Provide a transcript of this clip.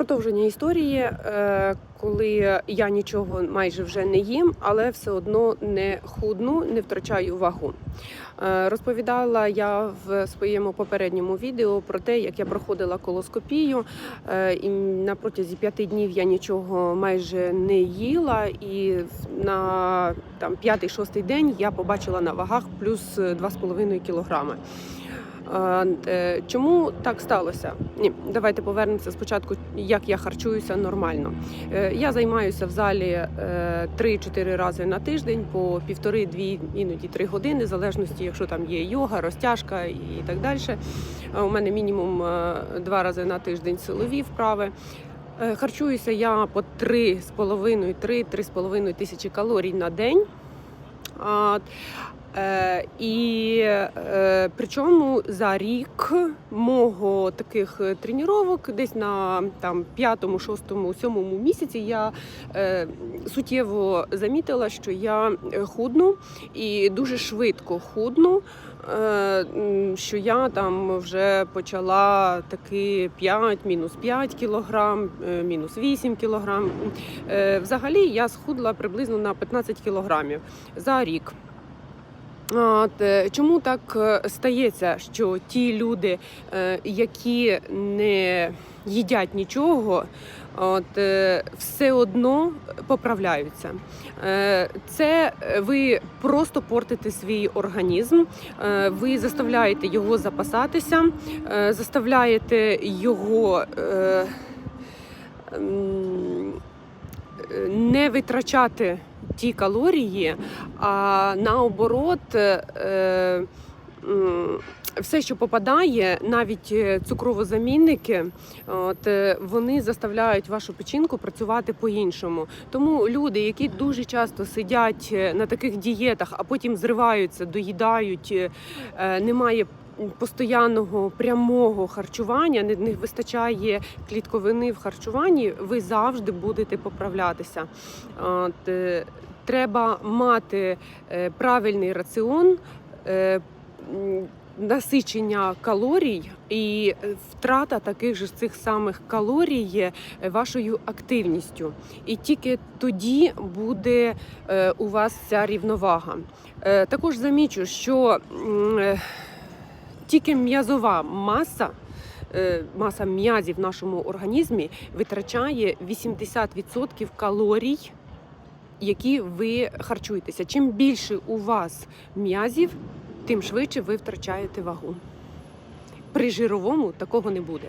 Продовження історії, е, коли я нічого майже вже не їм, але все одно не худну, не втрачаю вагу. Е, Розповідала я в своєму попередньому відео про те, як я проходила колоскопію, е, і на протязі п'яти днів я нічого майже не їла, і на там п'ятий-шостий день я побачила на вагах плюс 2,5 кілограми. Е, е, Чому так сталося? Ні, давайте повернемося спочатку, як я харчуюся нормально. Е, Я займаюся в залі е, 3-4 рази на тиждень по півтори-дві, іноді три години, в залежності, якщо там є йога, розтяжка і так далі. Е, У мене мінімум е, два рази на тиждень силові вправи. Е, Харчуюся я по 3,5-3-3,5 тисячі калорій на день. Е, і е, причому за рік мого таких тренувань, десь на там п'ятому, шостому, сьомому місяці, я е, суттєво замітила, що я худну і дуже швидко худну. е, Що я там вже почала таки 5, мінус 5 кілограм, е, мінус 8 кілограм. Е, Взагалі я схудла приблизно на 15 кілограмів за рік. От, е, чому так е, стається, що ті люди, е, які не їдять нічого, от, все одно поправляються? Це ви просто портите свій організм, ви заставляєте його запасатися, заставляєте його. Не витрачати ті калорії, а наоборот, е, все, що попадає, навіть е, цукровозамінники, от, е, вони заставляють вашу печінку працювати по-іншому. Тому люди, які дуже часто сидять на таких дієтах, а потім зриваються, доїдають, немає. Постоянного прямого харчування не, вистачає клітковини в харчуванні, ви завжди будете поправлятися. От, треба мати е, правильний раціон, е, насичення калорій і втрата таких же цих самих калорій є вашою активністю. І тільки тоді буде е, у вас ця рівновага. Також замічу, що тільки м'язова маса. е, Маса м'язів в нашому організмі витрачає 80% калорій, які ви харчуєтеся. Чим більше у вас м'язів, тим швидше ви втрачаєте вагу. При жировому такого не буде.